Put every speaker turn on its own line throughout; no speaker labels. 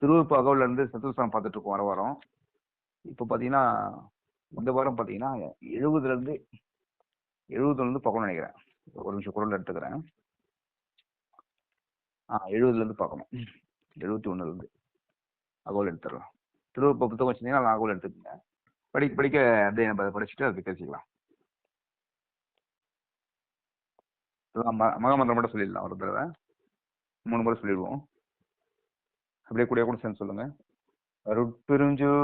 திருவூர் அகவுல இருந்து சத்துருஸ்தானம் பார்த்துட்டு இருக்கோம் வர வாரம். இப்போ பார்த்தீங்கன்னா இந்த வாரம் பார்த்தீங்கன்னா எழுபதுல இருந்து எழுபதுல இருந்து பார்க்கணும்னு நினைக்கிறேன். ஒரு நிமிஷம் குரல் எடுத்துக்கிறேன். ஆ எழுபதுல இருந்து பார்க்கணும். எழுபத்தி ஒண்ணுல இருந்து. அகோல் எடுத்துடலாம். திருவூர் புத்தகம் வச்சிருந்தீங்கன்னா நான் அகோல் எடுத்துக்கங்க. படிக்க படிக்க அப்படியே நம்ம அதை படிச்சுட்டு அதை பேசிக்கலாம். அதான் மகாமந்திரம் மட்டும் சொல்லிடலாம் ஒரு தடவை. மூணு முறை சொல்லிடுவோம். அப்படியே கூட கூட சேர்ந்து சொல்லுங்க. அருட்பெருஞ்சோதி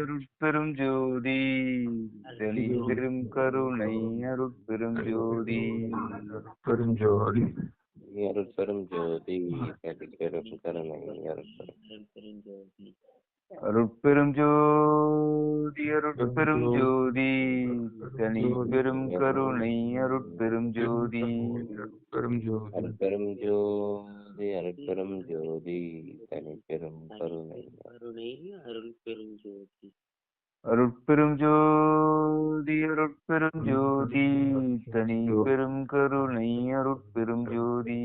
அருட்பெருஞ்சோதி தெளி பெரும் கருணை அருட்பெருஞ்சோதி.
பெருஞ்சோதி
அருட்பெரும் ஜோதி கதிப்பெரும் கருணை அருட்பெரும்
அருட்பெருஞ்சோதி அருட்பெருஞ்சோதி தனி பெரும் கருணை அருட்பெருஞ்சோதி
பெருஞ்சோதி
அருட்பெரும் ஜோதி. அருட்பெரும் ஜோதி தனிப்பெரும் கருணை.
கருணை அருள் பெருஞ்சோதி
அருட்பெருஞ்சோதி அருட்பெருஞ்சோதி தனி பெரும் கருணை அருட்பெருஞ்சோதி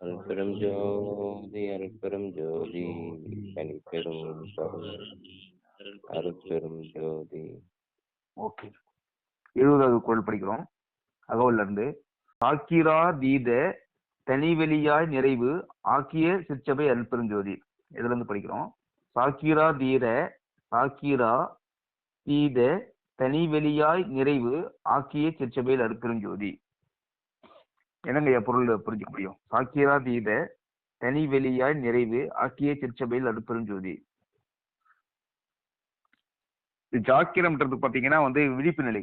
அருட்பெரும் ஜோதி அருட்பெரும் ஜோதி தனிப்பெரும் கருணை அருட்பெரும் ஜோதி.
ஓகே. எழுபதாவது குரல் படிக்கிறோம். அகவல்ல இருந்து ஆக்கிரா தீத தனிவெளியாய் நிறைவு ஆக்கிய சிற்சபை அல்பெருஞ்சோதி இதுல இருந்து படிக்கிறோம். சாக்கிரா தீர சாக்கிரா தீத தனிவெளியாய் நிறைவு ஆக்கிய சிற்சபையில் ஜோதி. என்னங்க ஐயா பொருள் புரிஞ்சுக்க முடியும்? சாக்கியரா தீத தனிவெளியாய் நிறைவு ஆக்கிய திருச்சபையில் அடுப்பெருஞ்சோதி ஜாக்கிரம்ன்றது பார்த்தீங்கன்னா வந்து விழிப்பு நிலை.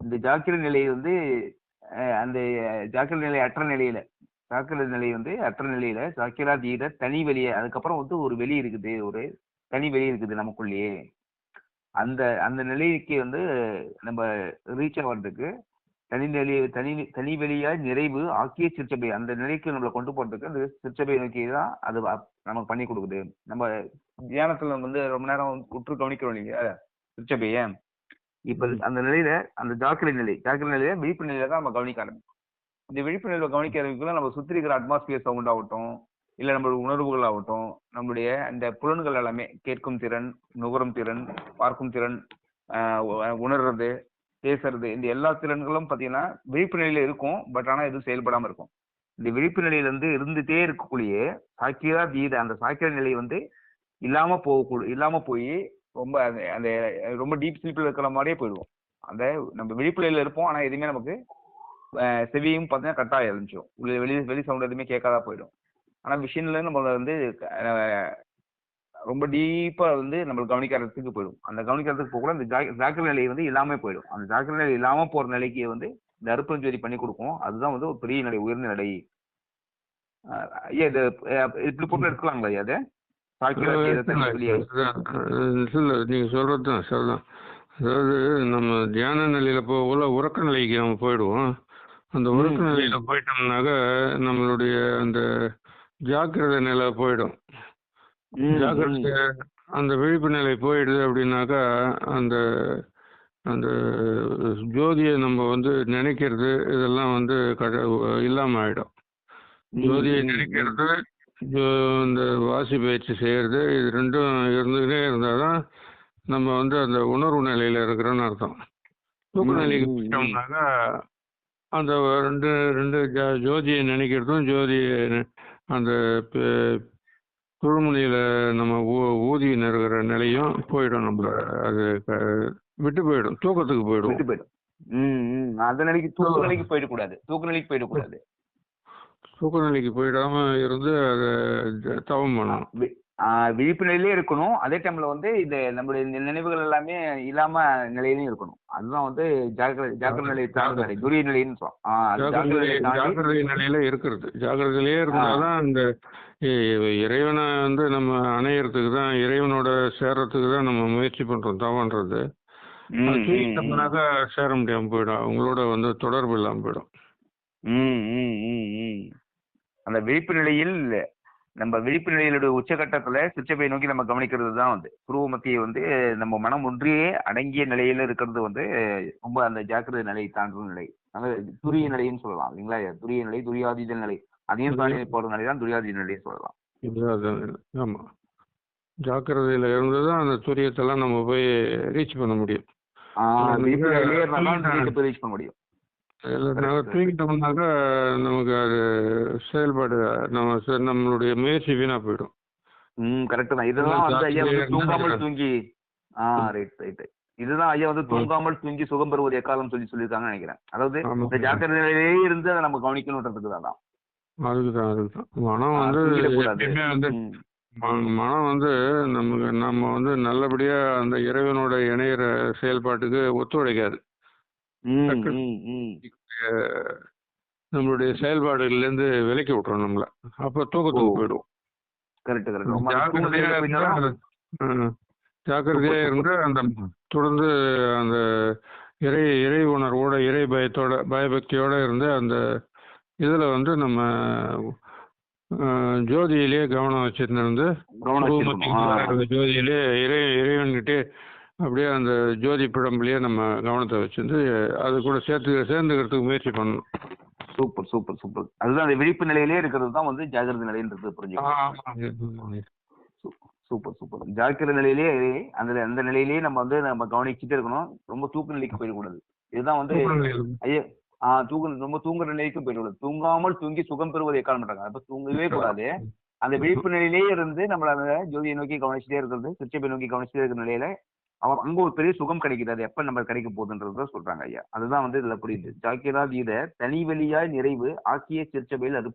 இந்த ஜாக்கிர நிலை வந்து அந்த ஜாக்கிர நிலை அற்ற நிலையில ஜாக்கிர நிலை வந்து அற்ற நிலையில ஜாக்கிரா தீர தனி வெளியே அதுக்கப்புறம் வந்து ஒரு வெளி இருக்குது ஒரு தனி வெளி இருக்குது நமக்குள்ளேயே. அந்த அந்த நிலைக்கு வந்து நம்ம ரீச் ஆகிறதுக்கு தனி நிலை தனி தனி வெளியா நிறைவு ஆக்கிய சிற்சபை. அந்த நிலைக்கு நம்மளை கொண்டு போறதுக்கு அந்த சிற்சபை நோக்கி தான் அது நமக்கு பண்ணி கொடுக்குது. நம்ம தியானத்துல வந்து ரொம்ப நேரம் உற்று கவனிக்கிறோம் இல்லையா சிற்சபைய. இப்ப அந்த நிலையில அந்த ஜாக்கிர நிலை ஜாக்கிர நிலையில விழிப்பு நிலையில தான் நம்ம கவனிக்க ஆரம்பிக்கும் இந்த விழிப்பு நிலையில கவனிக்கிறதுக்குள்ள நம்ம சுத்தி இருக்கிற அட்மாஸ்பியர் சவுண்ட் ஆகட்டும் இல்ல நம்மளுடைய உணர்வுகள் ஆகட்டும் நம்மளுடைய அந்த புலன்கள் எல்லாமே கேட்கும் திறன் நுகரும் திறன் பார்க்கும் திறன் உணர்றது பேசுறது. இந்த எல்லா திறன்களும் பாத்தீங்கன்னா விழிப்பு நிலையில இருக்கும். பட் ஆனா எதுவும் செயல்படாம இருக்கும். இந்த விழிப்பு நிலையில இருந்து இருந்துட்டே இருக்கக்கூடிய சாக்கியதா தீத அந்த சாக்கிய நிலை வந்து இல்லாம போக இல்லாம போய் ரொம்ப அந்த அந்த ரொம்ப டீப் ஸ்லீப்ல இருக்கிற மாதிரியே போயிடுவோம். அந்த நம்ம விழிப்பு நிலையில இருப்போம். ஆனா எதுவுமே நமக்கு செவியும் பார்த்தீங்கன்னா கட்டாக இருந்துச்சோம் உள்ள வெளி வெளி சவுண்ட் எதுவுமே கேட்காதா போயிடும். ஆனா விஷயம்ல நம்ம வந்து ரொம்ப டீப்பா வந்து நம்ம கவனிக்கிறதுக்கு போயிடும். அந்த கவனிக்கிறதுக்கு போக கூட அந்த ஜாக்கிர நிலை வந்து இல்லாம போயிடும். அந்த ஜாக்கிர நிலை இல்லாம போற நிலைக்கு வந்து இந்த அருப்பஞ்சோதி பண்ணி கொடுக்கும். அதுதான் வந்து ஒரு பெரிய நிலை உயர்ந்த நிலை. ஐயா இது இப்படி போட்டு எடுக்கலாங்களா ஐயா அது தனி
நீங்க சொல்றதுதான் சரிதான் அதாவது நம்ம தியான நிலையில போகல உறக்க நிலைக்கு நம்ம போயிடுவோம். அந்த உறக்க நிலையில போயிட்டோம்னாக்க நம்மளுடைய அந்த ஜாக்கிரதை நிலை போயிடும். ஜாக்கிரதை அந்த விழிப்பு நிலை போயிடுது அப்படின்னாக்கா அந்த அந்த ஜோதியை நம்ம வந்து நினைக்கிறது இதெல்லாம் வந்து கட- இல்லாம ஆயிடும்
ம்,
ஜோதியை. நினைக்கிறது ஜோ- இந்த வாசி பயிற்சி செய்யறது இது ரெண்டும் இருந்துகிட்டே இருந்தாதான் நம்ம வந்து அந்த உணர்வு நிலையில இருக்கிறோன்னு அர்த்தம் தூக்க நிலைக்கு. போயிட்டோம்னாக்கா அந்த ரெண்டு ரெண்டு ஜோதியை நினைக்கிறதும் ஜோதியை அந்த குழுமணியில நம்ம ஊ- ஊதி நிறுகிற நிலையும் போயிடும் நம்மள. அது விட்டு போயிடும். தூக்கத்துக்கு போயிடும்.
விட்டு போயிடும். ம் ம். அந்த நிலைக்கு தூக்க நிலைக்கு போயிடக்கூடாது. தூக்க நிலைக்கு போயிடக்கூடாது.
தூக்க நிலைக்கு போயிடாம இருந்து அதை தவம் பண்ணணும்.
விழிப்பு நிலையிலே இருக்கணும். அதே டைம்ல வந்து இந்த நம்மளுடைய இந்த நினைவுகள் எல்லாமே இல்லாம நிலையிலையும் இருக்கணும். அதுதான் வந்து ஜாக்கிர ஜாக்கிர நிலை தாழ்ந்த நிலை துரிய நிலைன்னு
ஜாக்கிரதை
நிலையை
ஜாக்கிரதை நிலையில இருக்கிறது. ஜாக்கிரதையிலே இருந்தாதான் இந்த இறைவனை வந்து நம்ம அணையறதுக்கு தான் இறைவனோட சேர்றதுக்கு தான் நம்ம முயற்சி பண்றோம் தவன்றது. தூக்கிட்டோம்னாக்கா சேர முடியாம போயிடும். அவங்களோட வந்து தொடர்பு இல்லாம போயிடும்.
ம், ம், ம், ம். அந்த விழிப்பு நிலையில் நம்ம விழிப்பு நிலையிலுடைய உச்சகட்டத்துல சிற்றப்பை நோக்கி நம்ம கவனிக்கிறது தான் வந்து. புருவ மத்தியை வந்து நம்ம மனம் ஒன்றியே அடங்கிய நிலையில இருக்கிறது வந்து ரொம்ப அந்த ஜாக்கிரதை நிலை தாண்டும் நிலை. அந்த துரிய நிலைன்னு சொல்லலாம் இல்லைங்களா? துரிய நிலை துரியாதீத நிலை. அதையும் தாண்டி போறதுனால தான் துரியாதீன நிலையை சொல்லலாம்.
ஆமாம் ஜாக்கிரதையில் இருந்து தான் அந்த துரியத்தெல்லாம் நம்ம போய் ரீச் பண்ண முடியும்.
துரியத்தை ரீச் பண்ண முடியும்.
நாங்கள் தூங்கிட்டோம்னாக்கா நமக்கு அது செயல்பாடு நம்ம நம்மளுடைய முயற்சி வீணாக போயிடும்.
ம் கரெக்ட் தான். இதெல்லாம் வந்து ஐயா வந்து தூங்காமல் தூங்கி ஆ ரைட் ரைட் இதுதான் ஐயா வந்து தூங்காமல் தூங்கி சுகம் பெறுவது எக்காலம் சொல்லி சொல்லியிருக்காங்கன்னு நினைக்கிறேன். அதாவது. இந்த ஜாக்கிரதை நிலையிலே இருந்து அதை நம்ம கவனிக்கணுன்றதுக்கு தான்
அதுக்கு தான். அதுக்கு தான் மனம் வந்து. எப்பயுமே மனம் வந்து நமக்கு நம்ம வந்து நல்லபடியாக அந்த இறைவனோட இணையிற செயல்பாட்டுக்கு ஒத்துழைக்காது. நம்மளுடைய செயல்பாடுகள்லேருந்து விலக்கி விட்டுரும் நம்மள. அப்போ தூக்கத்துக்கு. போயிடுவோம்.
கரெக்ட் கரெக்ட் ரொம்ப
ஜாக்கிரதையா இருந்தா இருந்து அந்த தொடர்ந்து அந்த இறை இறை உணர்வோட இறை பயத்தோட பயபக்தியோட இருந்து அந்த இதுல வந்து நம்ம ஜோதியிலே கவனம் வச்சிருந்து ஜோதியிலே இறை இறைவன்கிட்டே அப்படியே அந்த ஜோதி பிழம்புலயே நம்ம கவனத்தை வச்சிருந்து அது கூட சேர்த்து சேர்ந்துக்கிறதுக்கு முயற்சி பண்ணணும்.
Super super super. அதுதான் அந்த விழிப்பு நிலையிலே இருக்கிறது தான் வந்து ஜாகிரதை நிலைன்றது புரிஞ்சுக்கணும் சூப்பர் சூப்பர். ஜாக்கிர நிலையிலே அந்த அந்த நிலையிலேயே நம்ம வந்து நம்ம கவனிச்சுட்டே இருக்கணும். ரொம்ப தூக்க நிலைக்கு போயிடக்கூடாது இதுதான் வந்து ஐயா ஆ தூக்க ரொம்ப தூங்குற நிலைக்கு போயிடக்கூடாது தூங்காமல் தூங்கி சுகம் பெறுவது எக்காலம் மாட்டாங்க அப்ப தூங்கவே கூடாது. அந்த விழிப்பு நிலையிலே இருந்து நம்மள ஜோதியை நோக்கி கவனிச்சுட்டே இருக்கிறது திருச்சபை நோக்கி கவனிச்சுட்டே இருக்கிற நிலையில அவன் அங்க ஒரு பெரிய சுகம் கிடைக்குது அது எப்ப நம்ம கிடைக்க போகுதுன்றத சொல்றாங்க ஐயா. அதுதான் வந்து இதுல புரியுது. ஜாக்கிரா கீத தனி வெளியாய் நிறைவு ஆக்கிய திருச்சபையில் அது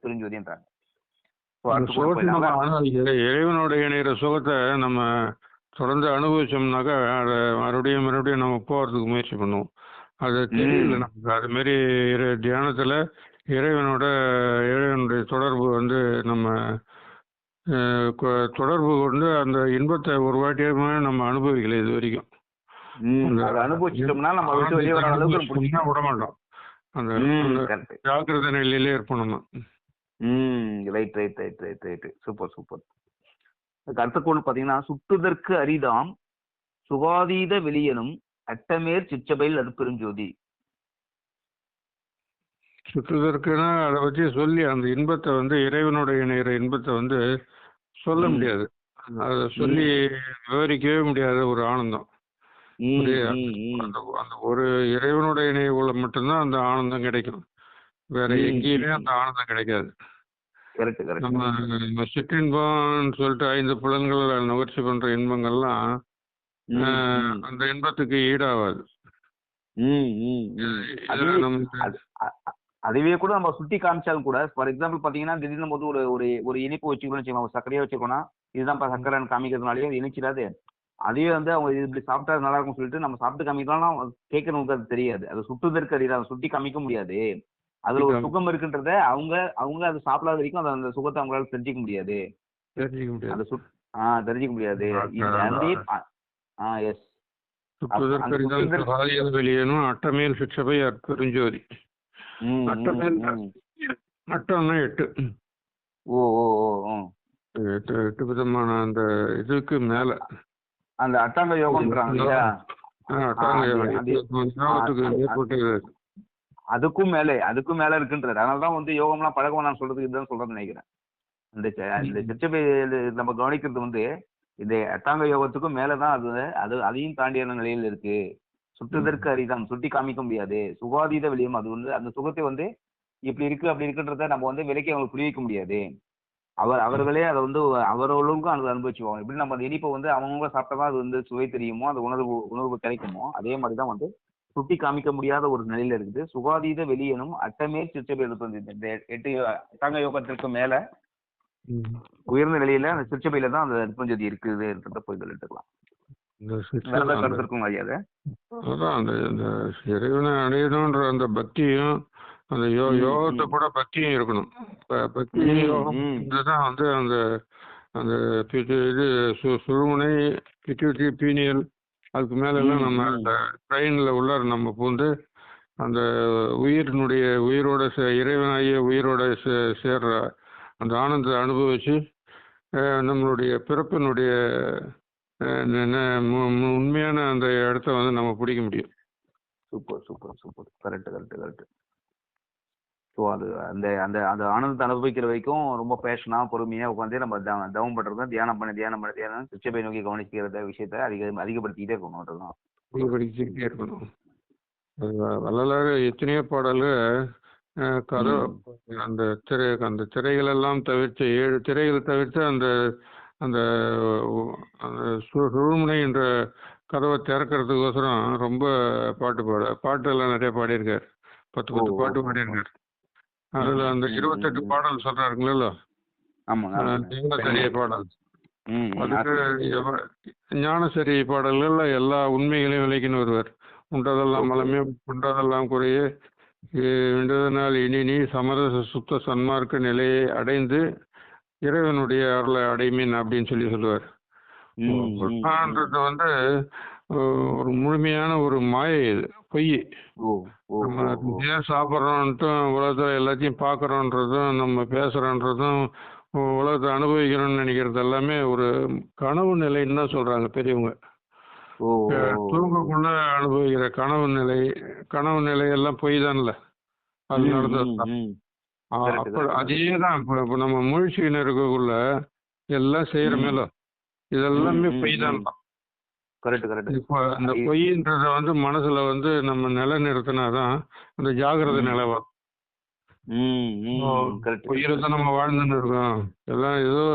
இறை- இறைவனோட இணைகிற சுகத்தை நம்ம தொடர்ந்து அனுபவிச்சோம்னாக்கா அதை மறுபடியும் மறுபடியும் நம்ம போகிறதுக்கு முயற்சி பண்ணுவோம். அது தெரியல நமக்கு. அது மாரி இறை- தியானத்துல இறைவனோட இறைவனுடைய தொடர்பு வந்து நம்ம தொடர்பு கொண்டு அந்த இன்பத்தை ஒரு வாட்டியுமே நம்ம அனுபவிக்கல இது வரைக்கும்.
அனுபவிச்சிட்டோம்னா நம்ம விட்டு வெளியே வர அளவுக்கு
விட மாட்டோம். அந்த. ஜாக்கிரதை நிலையிலே இருப்போம் நம்ம.
ம் right right right right right super super. அடுத்த கோள் பார்த்தீங்கன்னா சுட்டுதற்கு அரிதாம் சுகாதீத வெளியனும் அட்டமேற் சிற்றபையில் அது பெருஞ்சோதி.
சுற்றுதற்குன்னா அதை வச்சு சொல்லி அந்த இன்பத்தை வந்து இறைவனோட இணைகிற இன்பத்தை வந்து சொல்ல. முடியாது அதை சொல்லி விவரிக்கவே முடியாத ஒரு ஆனந்தம். அந்த அந்த ஒரு இறைவனோட இணைவுல மட்டும்தான் அந்த ஆனந்தம் கிடைக்கும் வேற எங்கேயுமே. அந்த ஆனந்தம் கிடைக்காது நம்ம நம்ம சிற்றின்பம்னு சொல்லிட்டு ஐந்து புலன்கள் நுகர்ச்சி பண்ற இன்பங்கள்லாம். அந்த இன்பத்துக்கு ஈடாகாது
அதுவே அது- கூட நம்ம சுட்டி காமிச்சாலும் கூட ஃபார் எக்ஸாம்பிள் பாத்தீங்கன்னா திடீர்னு நம்ம வந்து ஒரு ஒரு ஒரு இனிப்பு வச்சுக்கணும்னு வச்சுக்கோங்க. ஒரு சர்க்கரையா வச்சுக்கோனா இதுதான் சர்க்கரைன்னு காமிக்கிறதுனாலே அது இனிச்சிடாது. அதுவே வந்து அவங்க இது இப்படி சாப்பிட்டா நல்லா இருக்கும்னு சொல்லிட்டு நம்ம சாப்பிட்டு காமிக்கலாம் கேட்கறவங்களுக்கு அது தெரியாது. அது சுட்டுதற்கு அறியாது அதை சுட்டி காமிக்க முடியாது. அதுல ஒரு சுகம் இருக்குன்றத அவங்க அவங்க அது சாப்பிடாத வரைக்கும் அந்த அந்த சுகத்தை அவங்களால தெரிஞ்சுக்க முடியாது.
தெரிஞ்சுக்க முடியாது.
அந்த சுட் ஆ தெரிஞ்சுக்க முடியாது. இது அந்த ஆ எஸ் சுற்றுதற்-
சுகாதியல் வெளியேனும் அட்டமேல் சிற்றபை அற்பெருஞ்சோதி அட்டம்னா எட்டு.
ஓ ஓ ஓ
எட்டு எட்டு விதமான அந்த இதுக்கு மேல.
அந்த அட்டாங்க யோகம்ன்றாங்க
அட்டாங்க யோகம்.
அதுக்கும் மேலே அதுக்கும் மேல இருக்குன்றது. அதனால தான் வந்து யோகம்லாம் பழக்கம் நான் சொல்றதுக்கு இதுதான் சொல்றேன்னு நினைக்கிறேன். இந்த இந்த நம்ம கவனிக்கிறது வந்து இந்த அட்டாங்க யோகத்துக்கும் மேலதான் அது அது அதையும் தாண்டியான நிலையில் இருக்கு. சுற்றுதற்கு அரிதான் சுட்டி காமிக்க முடியாது. சுகாதீத வெளியம் அது வந்து அந்த சுகத்தை வந்து இப்படி இருக்கு அப்படி இருக்குன்றத நம்ம வந்து விலைக்கு அவங்களுக்கு புரிய வைக்க முடியாது. அவர் அவர்களே அதை வந்து அவர்களுக்கும் அதை அனுபவிச்சுவாங்க எப்படி நம்ம அந்த இனிப்பை வந்து அவங்க சாப்பிட்டா அது வந்து சுவை தெரியுமோ அந்த உணர்வு உணர்வு கிடைக்குமோ அதே மாதிரி தான் வந்து சுட்டி காமிக்க முடியாத ஒரு நிலையில இருக்குது. சுகாதீத வெளியனும் அட்டமே சிற்றபை இருப்பது இந்த எட்டு அட்டாங்க யோகத்திற்கு மேல. உயர்ந்த நிலையில அந்த சிற்றபையில தான் அந்த அற்பஞ்சதி இருக்குது இருக்கிறத போய் எடுத்துக்கலாம்
அதான் அந்த இறைவனை அடையணுன்ற அந்த பக்தியும் அந்த யோ யோகத்தை. கூட பக்தியும் இருக்கணும் பக்தி யோகம். இதுதான் வந்து அந்த அந்த இது சுழுமுனை பிட்யூட்டி பீனியல் அதுக்கு மேல எல்லாம்
ம்,
நம்ம. அந்த ட்ரெயின்ல உள்ளார நம்ம பூந்து அந்த உயிரினுடைய உயிரோட சே இறைவனாகிய உயிரோட சே சேர்ற அந்த ஆனந்தத்தை அனுபவிச்சு அஹ், நம்மளுடைய பிறப்பினுடைய உண்மையான அந்த இடத்த வந்து நம்ம பிடிக்க முடியும்.
Super super super. Correct correct correct so அது அந்த அந்த அந்த ஆனந்தத்தை அனுபவிக்கிற வரைக்கும் ரொம்ப பேஷனாக பொறுமையாக உட்காந்து நம்ம தவம் பண்ணுறது தியானம் பண்ணி தியானம் பண்ணி தியானம் சிச்சபை நோக்கி கவனிக்கிறத விஷயத்த அதிக அதிகப்படுத்திக்கிட்டே
இருக்கணும் அது வ- வள்ளலார் எத்தனையோ பாடல் கதை அந்த திரை அந்த திரைகள் எல்லாம் தவிர்த்து ஏழு திரைகள் தவிர்த்து அந்த அந்த அந்த சு- சுழுமுனை என்ற கதவை திறக்கிறதுக்கோசரம் ரொம்ப பாட்டு பாட பாட்டு எல்லாம் நிறைய பாடியிருக்கார். பத்து பத்து பாட்டு பாடியிருக்கார். அதுல அந்த இருபத்தெட்டு. பாடல்
ஆமாங்க.
ஞானசரிய பாடல். அதுக்கு ஞானசரி பாடல்கள்ல எல்லா உண்மைகளையும் விளக்கின்னு வருவார். உண்டதெல்லாம் மலமே உண்டதெல்லாம் குறைய. விண்டதனால் இனி நீ சமரச சுத்த சன்மார்க்க நிலையை அடைந்து இறைவனுடைய அருளை அடைமீன் அப்படின்னு சொல்லி சொல்லுவார். குர்ஆன்றது வந்து ஒரு முழுமையான ஒரு மாயை இது பொய். நம்ம. ஏன் சாப்பிட்றோன்ட்டும் உலகத்தில் எல்லாத்தையும் பார்க்குறோன்றதும் நம்ம பேசுகிறோன்றதும் உலகத்தை அனுபவிக்கிறோம்னு நினைக்கிறது எல்லாமே ஒரு கனவு நிலைன்னு தான் சொல்கிறாங்க பெரியவங்க. தூங்கக்குள்ள அனுபவிக்கிற கனவு நிலை கனவு நிலை எல்லாம் பொய் தான்ல அது நடந்தது
ம்,
தான்
ம்.
ஆ,
correct,
அப்ப
correct.
அதே தான் இப்போ இப்போ நம்ம முழிச்சுக்கின்னு இருக்கக்குள்ள எல்லாம் செய்கிற
ம்.
மேல இதெல்லாமே பொய் தான்.
கரெக்ட் கரெக்ட்
இப்போ இந்த
இ-
பொய்ன்றத வந்து மனசுல வந்து நம்ம நிலைநிறுத்தினாதான் அந்த ஜாகிரதை. நிலை வரும் பொய்யில தான் நம்ம வாழ்ந்துன்னு இருக்கோம் எல்லாம் ஏதோ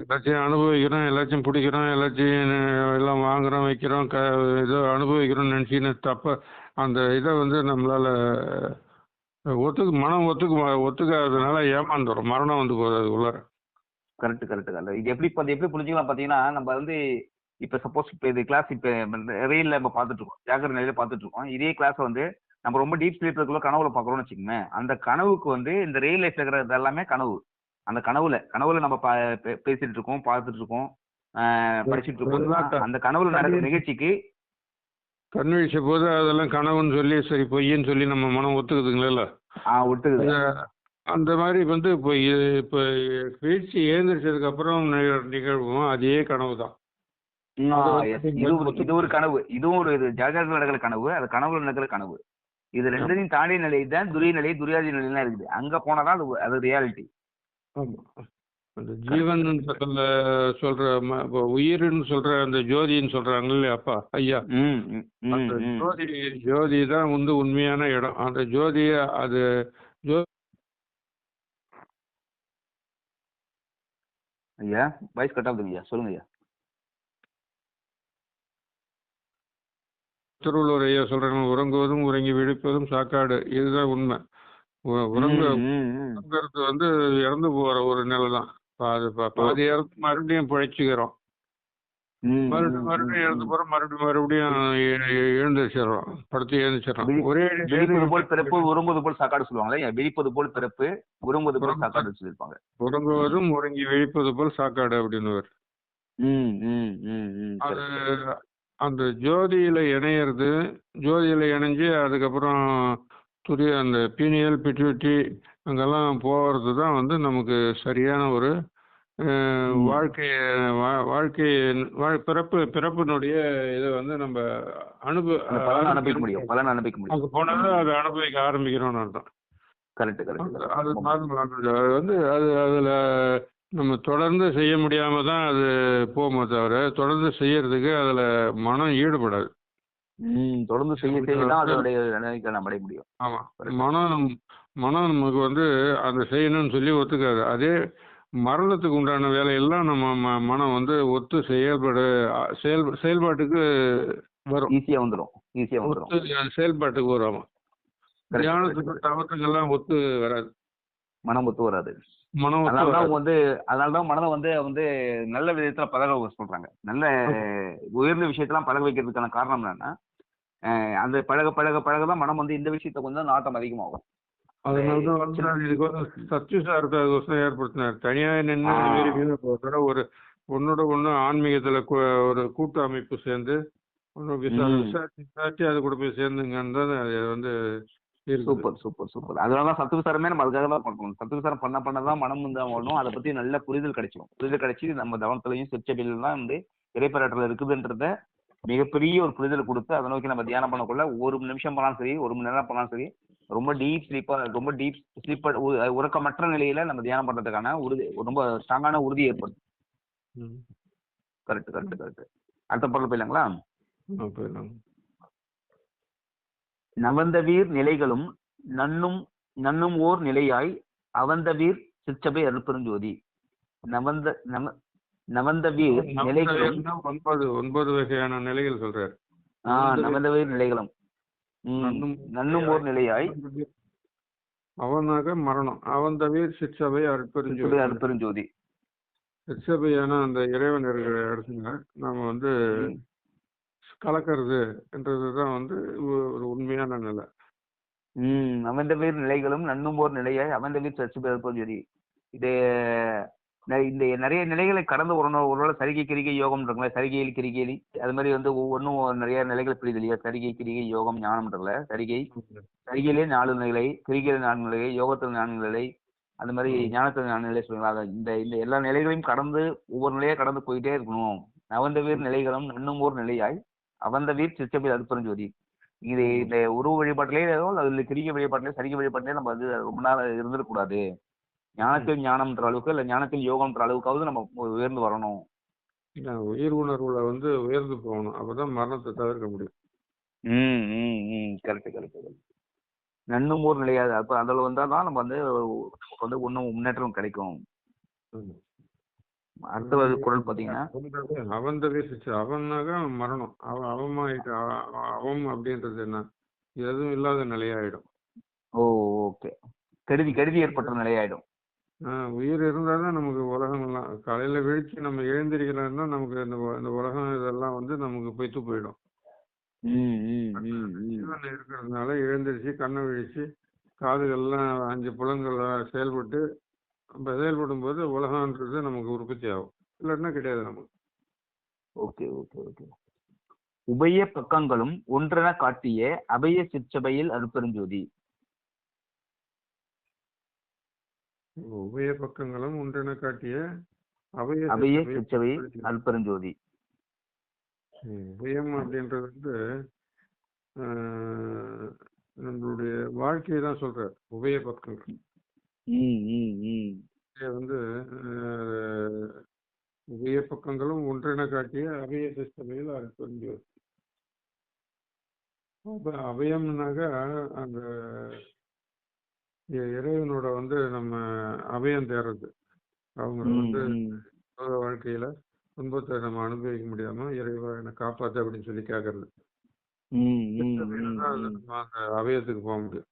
எல்லாத்தையும் அனுபவிக்கிறோம் எல்லாத்தையும் பிடிக்கிறோம் எல்லாத்தையும் எல்லாம் வாங்குறோம் வைக்கிறோம் க ஏதோ அனுபவிக்கிறோம்னு நினச்சின்னு தப்ப அந்த இதை வந்து நம்மளால ஒத்துக்கு மனம் ஒத்துக்கு ஒத்துக்காததுனால ஏமாந்துடும் மரணம் வந்து போகுது அது உள்ளார
கரெக்ட் கரெக்ட் கரெக்ட் இது எப்படி இப்ப எப்படி புரிஞ்சுக்கலாம் பாத்தீங்கன்னா நம்ம வந்து இப்ப சப்போஸ் இப்ப இது கிளாஸ் இப்ப ரெயில்ல நம்ம பார்த்துட்டு இருக்கோம் ஜாக்கிரதை நிலையில பார்த்துட்டு இருக்கோம் இதே கிளாஸ் வந்து நம்ம ரொம்ப டீப் ஸ்லீப்ல இருக்குள்ள கனவுல பாக்குறோம்னு வச்சுக்கோங்க அந்த கனவுக்கு வந்து இந்த ரெயில் லைஃப்ல இருக்கிறது எல்லாமே கனவு. அந்த கனவுல கனவுல நம்ம பேசிட்டு இருக்கோம் பார்த்துட்டு இருக்கோம் படிச்சிட்டு இருக்கோம் அந்த கனவுல நடக்கிற நிகழ்ச்சிக்கு
கண் வீழ்ச்ச போது அதெல்லாம் கனவுன்னு சொல்லி சரி பொய்ன்னு சொல்லி நம்ம மனம் ஒத்துக்குதுங்களா
ஆஹ் ஒட்டுக்குது
அந்த- மாதிரி வந்து இப்போ இப்போ வீழ்ச்சி எழுந்திரிச்சதுக்கு அப்புறம் நிகழ்- நிகழ்வும் அதே கனவு தான்.
ஆ, இது ஒரு- கனவு. இதுவும் ஒரு இது ஜாகிரதை நடக்கிற கனவு அது கனவுல நடக்கிற கனவு. இது ரெண்டையும் தாண்டிய நிலை தான் துரிய நிலை துரியாதி நிலைலாம் இருக்குது. அங்க போனாதான் அது அது ரியாலிட்டி.
அந்த ஜீவன் சொல்ற உயிர்னு சொல்ற அந்த ஜோதின்னு சொல்றாங்க இல்லையா அப்பா ஐயா? அந்த. ஜோதி ஜோதி தான் வந்து உண்மையான இடம். அந்த ஜோதிய அது ஜோ
ஐயா வாய்ஸ் கட் ஆகுது ஐயா. சொல்லுங்க ஐயா.
திருவள்ளுவர் ஐயா சொல்றாங்க உறங்குவதும் உறங்கி விழிப்பதும் சாக்காடு. இதுதான் உண்மை. உறங்க வந்து இறந்து போற ஒரு நிலை தான் பாதி பா- பாதி இறந்து மறுபடியும் பிழைச்சிக்கிறோம். மறுபடியும் மறுபடியும் இறந்து போறோம். மறுபடியும் மறுபடியும் எ- எ- எழுந்திரிச்சிடுறோம் படுத்து எழுந்திரிச்சிடுறோம்
விழி-
ஒரே
விழிப்பது போல் பிறப்பு உறங்குவது போல் சாக்காடு சொல்லுவாங்களே விழிப்பது போல் பிறப்பு உறங்குவது போல் சாக்காடு சொல்லியிருப்பாங்க.
உறங்குவதும் உறங்கி விழிப்பது போல் சாக்காடு அப்படின்னு
ம்
அது. அந்த ஜோதியில இணையிறது ஜோதியில இணைஞ்சு அதுக்கப்புறம் துரிய அந்த பீனியல் பிட்யூட்டி அங்கெல்லாம் போகிறது தான் வந்து நமக்கு சரியான ஒரு. வாழ்க்கைய வா- வாழ்க்கை வாழ் பிறப்பு பிறப்பினுடைய இதை வந்து நம்ம
பலன் அனுபவிக்க முடியும். பலன் அனுபவிக்க முடியும்.
அங்கே போனால் அதை அனுபவிக்க ஆரம்பிக்கிறோம்னு அர்த்தம்.
கரெக்ட் கரெக்ட்
அது வந்து அது அதில் நம்ம தொடர்ந்து செய்ய முடியாம தான் அது போகுமே தவிர தொடர்ந்து செய்யறதுக்கு அதில் மனம் ஈடுபடாது.
தொடர்ந்து செய்ய செய்ய தான் அதோடைய நம்ம அடைய முடியும்.
ஆமாம் மனம் மனம் நமக்கு வந்து அந்த செய்யணும்னு சொல்லி ஒத்துக்காது. அதே மரணத்துக்கு உண்டான வேலையெல்லாம் நம்ம ம- மனம் வந்து ஒத்து செயல்பட செயல் செயல்பாட்டுக்கு வரும்.
ஈஸியா வந்துடும்
அது செயல்பாட்டுக்கு வரும் தியானத்துக்கு. தவத்துக்கெல்லாம் ஒத்து வராது.
மனம் ஒத்து வராது.
மனம் ஒத்து
அதனாலதான் வந்து அதனாலதான் மனதை வந்து வந்து நல்ல விதத்துல பழக சொல்றாங்க. நல்ல உயர்ந்த விஷயத்தெல்லாம் பழக வைக்கிறதுக்கான காரணம் என்னன்னா அந்த பழக பழக பழக தான் மனம் வந்து இந்த விஷயத்த கொஞ்சம் நாட்டம் அதிகமாகும்.
அதனால தான் வந்து நான் இதுக்கு வந்து சத்ய சார்த்தம் ஏற்படுத்தினார். தனியாக நின்று போகிற ஒரு ஒன்னோட ஒன்று ஆன்மீகத்தில் ஒரு கூட்டு அமைப்பு சேர்ந்து. விசாரிச்சு அது கூட போய் சேர்ந்துங்கன்னு தான் அது வந்து இருக்குது
சூப்பர் சூப்பர் சூப்பர். அதனால தான் சத்து விசாரமே நம்ம அதுக்காக தான் பண்ணணும் சத்து விசாரம் பண்ண பண்ண தான் மனம் வந்து வரணும் அதை பத்தி நல்ல புரிதல் கிடைச்சிடும் புரிதல் கிடைச்சி நம்ம தவனத்திலையும் சிற்சபையிலாம் வந்து இறைப்பராட்டில் இருக்குதுன்றத மிகப்பெரிய ஒரு புரிதல் கொடுத்து அதை நோக்கி நம்ம தியானம் பண்ணக்குள்ள ஒரு நிமிஷம் பண்ணாலும் சரி ஒரு மணி நேரம் பண்ணாலும் சரி ரொம்ப டீப் ஸ்லீப்பா ரொம்ப டீப் ஸ்லீப்பர் உறக்கமற்ற நிலையில நம்ம தியானம் பண்றதுக்கான உறுதி ரொம்ப ஸ்ட்ராங்கான உறுதி ஏற்படும். கரெக்ட் கரெக்ட் கரெக்ட் அடுத்த பொருள் போயிடலாங்களா? நவந்தவீர் நிலைகளும் நன்னும் நன்னும் ஓர் நிலையாய் அவந்தவீர் சிற்றபை அருட்பெருஞ்சோதி. நவந்த நவ நவந்தவீர் நிலைகளும்
ஒன்பது ஒன்பது வகையான நிலைகள் சொல்றாரு.
ஆ நவந்தவீர் நிலைகளும்.
நன்னும்
ஓர் நிலையாய்
அவனாக மரணம். அவன் தவிர சிற்சபை அற்பெருஞ்சோதி
அருட்பெருஞ்சோதி.
சிற்சபையான அந்த இறைவன் இருக்கிற இடத்துல நாம வந்து. கலக்கிறது என்றதுதான் வந்து ஒரு உண்மையான நிலை.
ம். அவந்தவீர் நிலைகளும் நன்னும் ஓர் நிலையாய் அவந்தவீர் சிற்றபை அருட்பெருஞ்சோதி. இது நெ- இந்த நிறைய நிலைகளை கடந்து ஒரு நாள் ஒருவேளை சரிகை கிரிகை யோகம் இருக்குல்ல சரிகையில் கிரிகையில் அது மாதிரி வந்து ஒவ்வொன்றும் நிறைய நிலைகள் பிரியுது இல்லையா? சரிகை கிரிகை யோகம் ஞானம்ன்றதுல சரிகை. சரிகையிலே நாலு நிலை கிரிகையில நான்கு நிலை யோகத்தில் நான்கு நிலை அந்த மாதிரி ஞானத்தில் நான்கு நிலை சொல்லுவாங்க. அத இந்த இந்த எல்லா நிலைகளையும் கடந்து ஒவ்வொரு நிலையா கடந்து போயிட்டே இருக்கணும். நவந்தவீர் நிலைகளும் நன்னும் ஓர் நிலையாய் அவந்தவீர் சிற்றபில் அருப்பெருஞ்சோதி இது இந்த உருவ வழிபாட்டிலே அதில் கிரிகை வழிபாட்டிலே சரிகை வழிபாட்டிலே நம்ம வந்து ரொம்ப நாள் இருந்துடக்கூடாது. ஞானத்தில் ஞானம்ன்ற அளவுக்கு இல்லை ஞானத்தில் யோகம்ன்ற அளவுக்காவது நம்ம உயர்ந்து வரணும்.
உயிர் உணர்வுல வந்து உயர்ந்து போகணும். அப்பதான் மரணத்தை தவிர்க்க முடியும்.
ம் ம் ம். Correct correct correct. நன்னும் ஒரு நிலையாது. அப்போ அதில் வந்தால் தான் நம்ம வந்து நமக்கு வந்து இன்னும் முன்னேற்றம் கிடைக்கும். அடுத்த குரல் பார்த்தீங்கன்னா
அவன் சிச்சு அவனாக மரணம். அவன் அவமாயிட்டு அவ- அவம் அப்படின்றது என்ன? எதுவும் இல்லாத நிலையாயிடும்.
ஓ ஓகே. கருதி கருதி ஏற்பட்ட நிலையாயிடும்.
ஆஹ் உயிர் இருந்தாதான் நமக்கு உலகம் எல்லாம் காலையில விழிச்சு நம்ம எழுந்திருக்கலன்னா நமக்கு இந்த இந்த உலகம் இதெல்லாம் வந்து நமக்கு பொய்த்து போயிடும். ஜீவன் இருக்கிறதுனால எழுந்திருச்சு கண்ணை விழிச்சு காதுகள்லாம் அஞ்சு புலன்கள் செயல்பட்டு செயல்படும் போது உலகம்ன்றது நமக்கு உற்பத்தி ஆகும் இல்லைன்னா கிடையாது நமக்கு.
Okay okay okay. உபய பக்கங்களும் ஒன்றென காட்டிய அபய சிற்றபையில் அருப்பெருஞ்சோதி.
உபய பக்கங்களும் ஒன்றென காட்டிய
சிற்றபையில் அருப்பெருஞ்சோதி
ம், உபயம் அப்படின்றது வந்து நம்மளுடைய வாழ்க்கையை தான் சொல்றார் உபய பக்கங்கள். வந்து உபய பக்கங்களும் ஒன்றென காட்டிய அபய சிஸ்டமையில் அப்ப அபயம்னாக அந்த இறைவனோட வந்து நம்ம அபயம் தேடுறது. அவங்க வந்து. உலக வாழ்க்கையில துன்பத்தை நம்ம அனுபவிக்க முடியாம இறைவா என்னை காப்பாத்து அப்படின்னு சொல்லி. நம்ம அந்த அபயத்துக்கு போக முடியும்.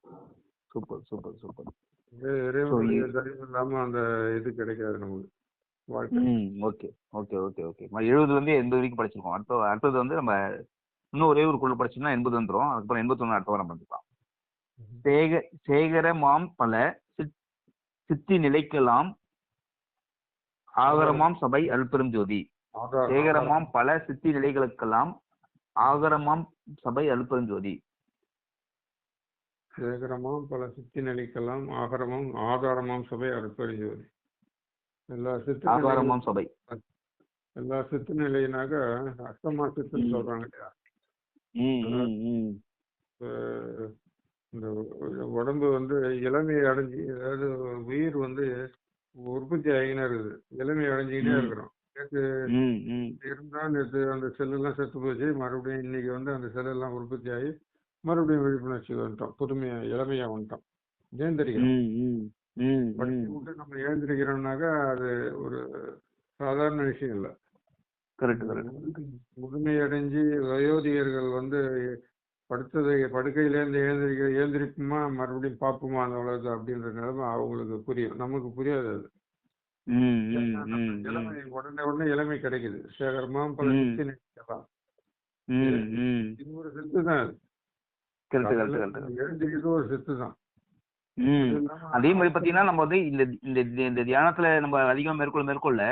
Super super super.
இறை- இறைவனுடைய தயவு இல்லாம அந்த இது கிடைக்காது நமக்கு
ஓகே ஓகே ஓகே ஓகே. எழுபதுல இருந்து எண்பது வரைக்கும் படிச்சிருக்கோம். அடுத்த அடுத்தது வந்து நம்ம இன்னும் ஒரே ஒரு குழு படிச்சோம்னா எண்பது வந்துரும். அதுக்கப்புறம் எண்பத்தொன்னு அடுத்த வாரம் பண்ணிக்கலாம் சேக சேகரமாம் பல சித்- சித்தி நிலைக்கலாம் ஆகரமாம் சபை அல்பெரும் ஜோதி. சேகரமாம் பல சித்தி நிலைகளுக்கெல்லாம் ஆகரமாம் சபை அல்பெரும் ஜோதி.
சேகரமாம் பல சித்தி நிலைக்கெல்லாம் ஆகரமும் ஆதாரமாம் சபை அற்பறிஞ்சது எல்லா சித்து
ஆகாரமாம் சபை.
எல்லா சித்து நிலையினாக்க அஷ்டமா சித்துன்னு. சொல்றாங்க இல்லையா? இந்த உடம்பு வந்து இளமை அடைஞ்சு அதாவது உயிர் வந்து உற்பத்தி ஆகினே இருக்குது. இளமை அடைஞ்சிக்கிட்டே. இருக்கிறோம். நேற்று இருந்தா நேற்று அந்த செல்லெல்லாம் செத்து போச்சு. மறுபடியும் இன்னைக்கு வந்து அந்த செல்லெல்லாம் உற்பத்தி ஆகி மறுபடியும் விழிப்புணர்ச்சி வந்துட்டோம். புதுமையா இளமையா வந்துட்டோம். ஏந்திரிக்கிறோம். படிச்சு விட்டு நம்ம எழுந்திருக்கிறோம்னாக்கா அது ஒரு சாதாரண விஷயம் இல்லை.
Correct correct.
முதுமை அடைஞ்சு வயோதிகர்கள் வந்து படுத்ததை படுக்கையிலேருந்து எழுந்திரிக்க எழுந்திருக்குமா? மறுபடியும் பார்ப்போமா அந்த உலகத்தை அப்படின்ற நிலைமை அவங்களுக்கு புரியும். நமக்கு புரியாது அது. இளமை உடனே உடனே இளமை கிடைக்குது. சேகரமா பல நினைக்கலாம் இது ஒரு சித்து தான் எழுந்திரிக்கிறது ஒரு சித்து தான். அது
மாதிரி பார்த்தீங்கன்னா நம்ம வந்து இந்த இந்த தியானத்துல நம்ம அதிகமாக மேற்கொள்ள மேற்கொள்ள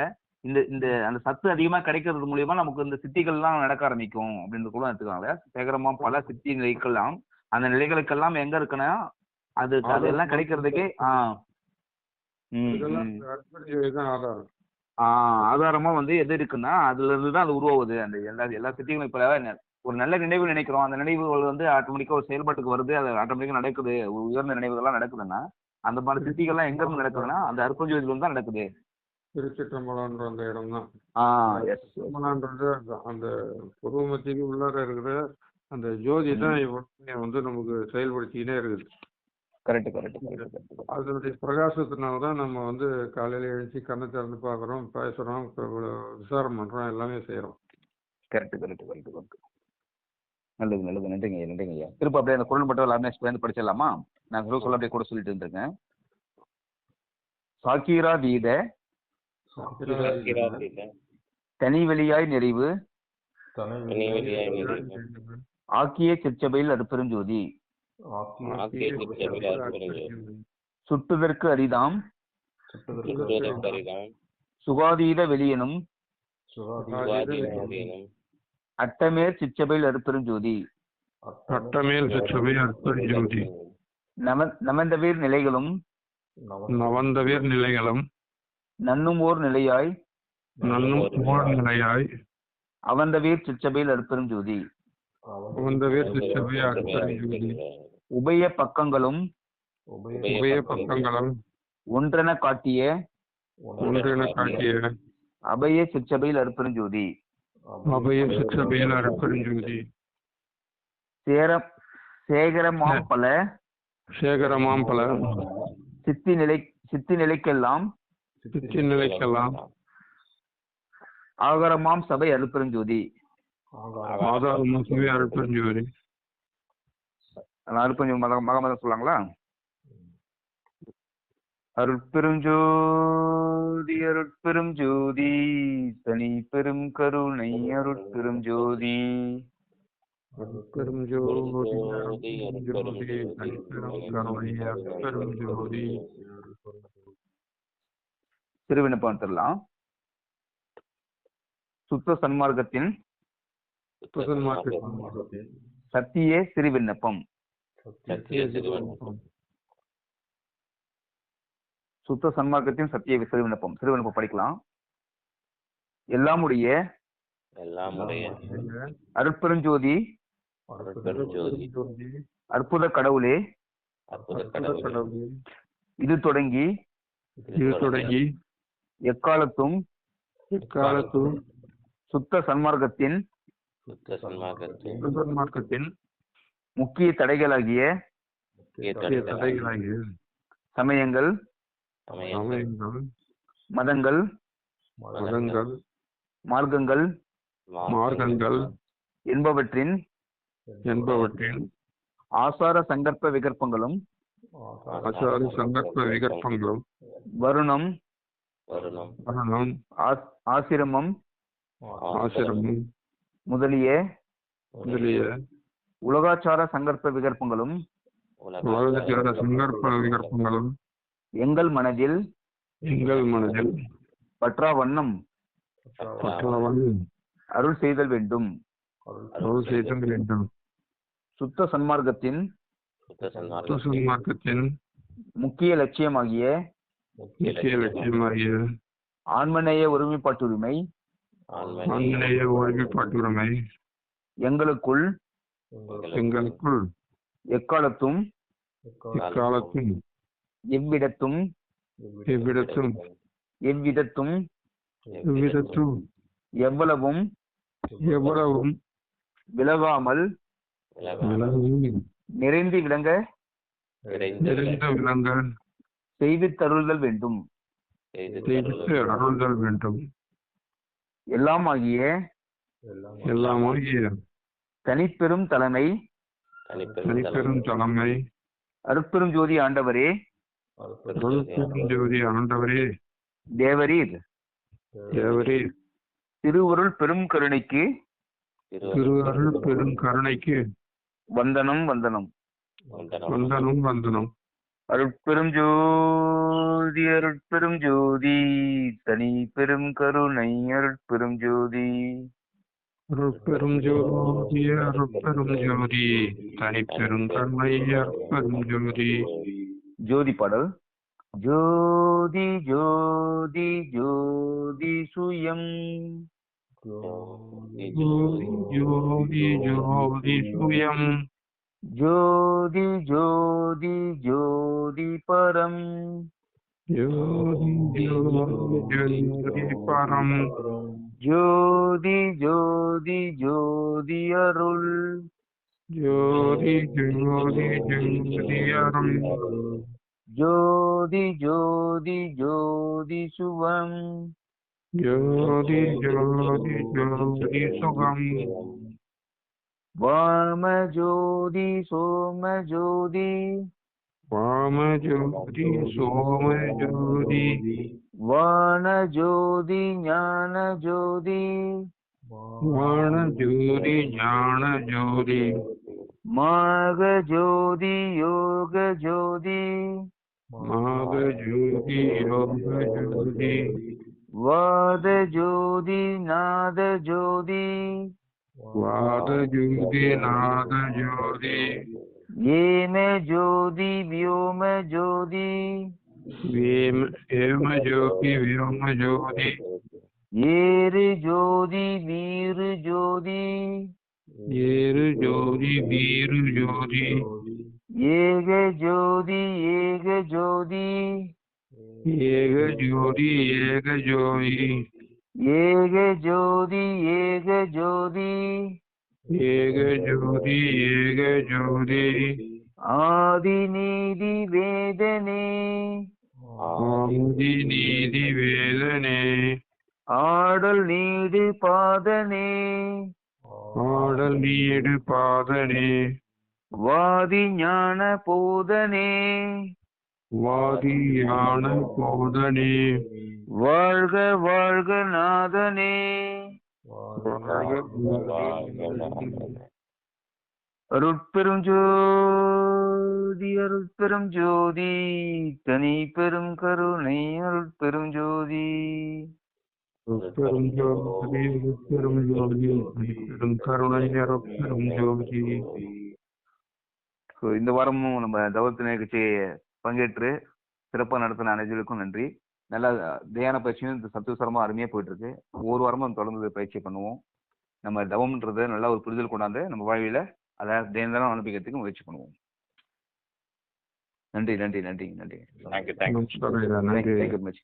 இந்த இந்த அந்த சத்து அதிகமாக கிடைக்கிறது மூலியமா நமக்கு இந்த சித்திகள்லாம் நடக்க ஆரம்பிக்கும் அப்படின்னு கூட எடுத்துக்காங்க. சேகரமா பல சித்தி நிலைக்கெல்லாம் அந்த நிலைகளுக்கெல்லாம் எங்க இருக்குன்னா அது அதெல்லாம் கிடைக்கிறதுக்கே ஆ. ம்
இதெல்லாம்
ம்.
அற்புத தான் ஆதாரம்.
வந்து எது இருக்குன்னா அதுல இருந்து தான் அது உருவாகுது. அந்த எல்லா எல்லா சித்திகளும் இப்ப ஒரு நல்ல நினைவு நினைக்கிறோம். அந்த நினைவுகள் வந்து ஆட்டோமேட்டிக்கா ஒரு செயல்பாட்டுக்கு வருது. அது ஆட்டோமேட்டிக்கா நடக்குது. உயர்ந்த நினைவுகள்லாம் நடக்குதுன்னா அந்த மாதிரி சித்திகள்லாம் எங்க இருந்து நடக்குதுன்னா அந்த அற்புதத்துல தான் நடக்குது.
திருச்சிற்றம்பலம்ன்ற அந்த இடம் தான் திருச்சிற்றம்பலம்ன்றது அந்த- அந்த புருவமத்திக்கு உள்ளார இருக்கிற அந்த ஜோதி தான் வந்து நமக்கு செயல்படுத்திக்கிட்டே இருக்குது.
கரெக்ட் கரெக்ட்
அதனுடைய பிரகாசத்தினால தான் நம்ம வந்து காலையில எழுந்துச்சு கண்ணை திறந்து பார்க்குறோம் பேசுகிறோம் விசாரம் பண்ணுறோம் எல்லாமே செய்கிறோம்
கரெக்ட் கரெக்ட் கரெக்ட் கரெக்ட். நல்லது நல்லது. நன்றிங்க ஐயா நன்றிங்க ஐயா. திரும்ப அப்படியே அந்த குரல் மட்டும் எல்லாமே சேர்ந்து படிச்சிடலாமா? நான் சொல்ல அப்படியே கூட சொல்லிட்டு இருந்திருக்கேன். சாக்கீரா
சாக்கிராதீத
தனி வெளியாய் நிறைவு. ஆக்கிய சிற்சபையில்
சிற்சபையில் அருட்பெருஞ்சோதி.
சுட்டுதற்கு அரிதாம். சுகாதீத வெளியனும். அட்டமேற் சிற்சபையில் அருப்பெருஞ்சோதி
சட்டமேல் சிற்றபை அற்பெருஞ்சோதி
நம நமந்தவீர் நிலைகளும்.
நவந்தவேர் நிலைகளும்.
நன்னும் ஓர் நிலையாய்.
நன்னும் ஓர் நிலையாய்.
அவந்தவீர் சிற்சபையில் அருப்பெருஞ்சோதி
அவந்தவேர் சிற்றபை அற்பெருஞ்சோதி
உபய பக்கங்களும்
உபய பக்கங்களும்
ஒன்றென காட்டிய
ஒன்றென காட்டிய
அபய சிற்சபையில் அருப்பெருஞ்சோதி
அபய சிற்றபையில் அற்பெருஞ்சோதி
சேர சேகரமாம் பல
சேகரமாம் பல
சித்தி நிலை சித்தி நிலைக்கெல்லாம்
சித்தி நிலைக்கெல்லாம்
ஆகரமாம் சபை அருப்பெருஞ்சோதி
ஆதாரமும் சிவி அற்பெருஞ்சோதி
அருப்பெருஞ்சோதி மக மகமதம் சொல்லாங்களா? அருட்பெருஞ்சோதி அருட்பெரும் ஜோதி தனி பெரும் கருணை அருட்பெரும் ஜோதி
பெரும் ஜோதி அற்பெரும் ஜோதி தனிப்பெரும் கருணை அற்பெரும் ஜோதி
திருவிண்ணப்பம் தரலாம் சுத்த சன்மார்க்கத்தின் சத்தியே
சிறுவன்
சுத்த சன்மார்க்கத்தின் சத்திய சிறுவிண்ணப்பம். சிறுவிண்ணப்பம் படிக்கலாம். எல்லாமுடைய
எல்லாம் உடைய
அருட்பெருஞ்சோதி அற்புத கடவுளே
அற்புத கடவுளே
இது தொடங்கி
இது தொடங்கி
எக்காலத்தும்
இக்காலத்தும்
சுத்த சன்மார்க்கத்தின்
சுத்த சன்மார்க்கத்தின்
புதன்மார்க்கத்தின்
முக்கிய தடைகளாகிய
தடைகளாகிய
சமயங்கள்
சமயங்கள்
மதங்கள்
மதங்கள்
மார்க்கங்கள்
மார்க்கங்கள்
என்பவற்றின்
என்பவற்றின்
ஆசார சங்கற்ப விகற்பங்களும்
ஆச்சார சந்தர்ப்ப விகற்பங்களும்
வருணம்
வருணம்.
ஆசிரமம்.
ஆசிரமம்.
முதலிய?
முதலிய.
உலகாச்சார சங்கற்ப விகற்பங்களும்.
உலகச்சார சந்தர்ப்ப விகற்பங்களும்.
எங்கள் மனதில்?
எங்கள் மனதில்.
பற்றா வண்ணம் அருள் செய்தல் வேண்டும்.
அருள் செய்தல் வேண்டும்.
சுத்த சன்மார்க்கத்தின்.
சுத்த சன்மார்க்கத்தின்.
முக்கிய லட்சியமாகிய
முக்கிய லட்சியமாகிய
ஆன்மநேய ஒருமைப்பாட்டுரிமை.
ஆன்மீக
ஒருமைப்பாட்டுரிமை.
எங்களுக்குள்.
எங்களுக்குள்.
எக்காலத்தும்.
இக்காலத்தும்
எவ்விடத்தும்.
எவ்விடத்தும்.
எவ்விதத்தும்.
எவ்விதத்தும்.
எவ்வளவும்.
எவ்வளவும்.
விலகாமல்.
விலகும்
நிறைந்து விளங்க.
நிறைந்த விளங்க.
செய்து தருள்தல் வேண்டும்
அருள்தல் வேண்டும்.
எல்லாம் ஆகிய
எல்லாமாகிய
தனிப்பெரும் தலைமை
தனிப்பெரும் தலைமை
அருட்பெரும் ஜோதி ஆண்டவரே.
ஜோதி ஆண்டவரே.
தேவரீர்.
தேவரே
திருவருள் பெரும் கருணைக்கு
திரு அருள் பெரும் கருணைக்கு
வந்தனம். வந்தனம்.
வந்தனம் வந்தனம்.
அருட்பெரும் ஜோதி அருட்பெரும் ஜோதி தனி பெரும் கருணை அருட்பெரும் ஜோதி
அருள் பெரும் ஜோதி அருள் பெரும் ஜோதி தனிப்பெரும் கருணை அற்பெரும் ஜோதி
ஜோதி பாடல். ஜோதி ஜோதி ஜோதி சுயம்.
ஜோதி ஜோதி ஜோதி சுயம்.
ஜோதி ஜோதி ஜோதி
ஜோதி ஜோதி பரம்
ஜோதி ஜோதி ஜோதி அருள்.
ஜோதி ஜோதி ஜோதி அருள்.
ஜோதி ஜோதி ஜோதி சுபம்
ஜோதி ஜோதி ஜோதி சுகம்.
வாம ஜோதி சோம ஜோதி.
வாம ஜோதி சோம ஜோதி
வான ஜோதி ஞான ஜோதி
வாண ஜோதி ஞான ஜோதி
மாக ஜோதி யோக ஜோதி
மாக ஜோதி யோக ஜோதி
வாத ஜோதி நாத ஜோதி
வாத ஜோதி நாத ஜோதி
Yeme jodi vyoma
jodi. Yema jodi vyoma jodi.
Yer jodi bir jodi.
Yer jodi bir jodi.
Yege jodi yege jodi.
Yege jodi yege jodi.
Yege jodi yege jodi.
ஏக ஜோதி ஏக ஜோதி
ஆதி நீதி வேதனே.
ஆதி நீதி வேதனே.
ஆடல் நீடு பாதனே.
ஆடல் நீடு பாதனே.
வாதி ஞான போதனே.
வாதியான போதனே.
வாழ்க வாழ்க நாதனே. அருட்பெரும் ஜோதி அருட்பெரும் ஜோதி தனி பெரும் கருணை அருட்பெரும் ஜோதி.
பெரும் ஜோதி பெரும் ஜோதி பெரும் கருணை பெரும் ஜோதி.
இந்த வாரமும் நம்ம தவத்து நிகழ்ச்சி பங்கேற்று சிறப்பாக நடத்தின அனைவருக்கும் நன்றி. நல்லா தியான பயிற்சியும் இந்த சத்துவசரமாக அருமையாக போயிட்டு இருக்கு ஒவ்வொரு வாரமும் தொடர்ந்து பயிற்சி பண்ணுவோம். நம்ம தவம்ன்றதை நல்லா ஒரு புரிதல் கொண்டாந்து நம்ம வாழ்வியல அதை தினம் அனுப்பிக்கிறதுக்கு முயற்சி பண்ணுவோம். நன்றி நன்றி நன்றி நன்றி.
Thank you thank you
thank you much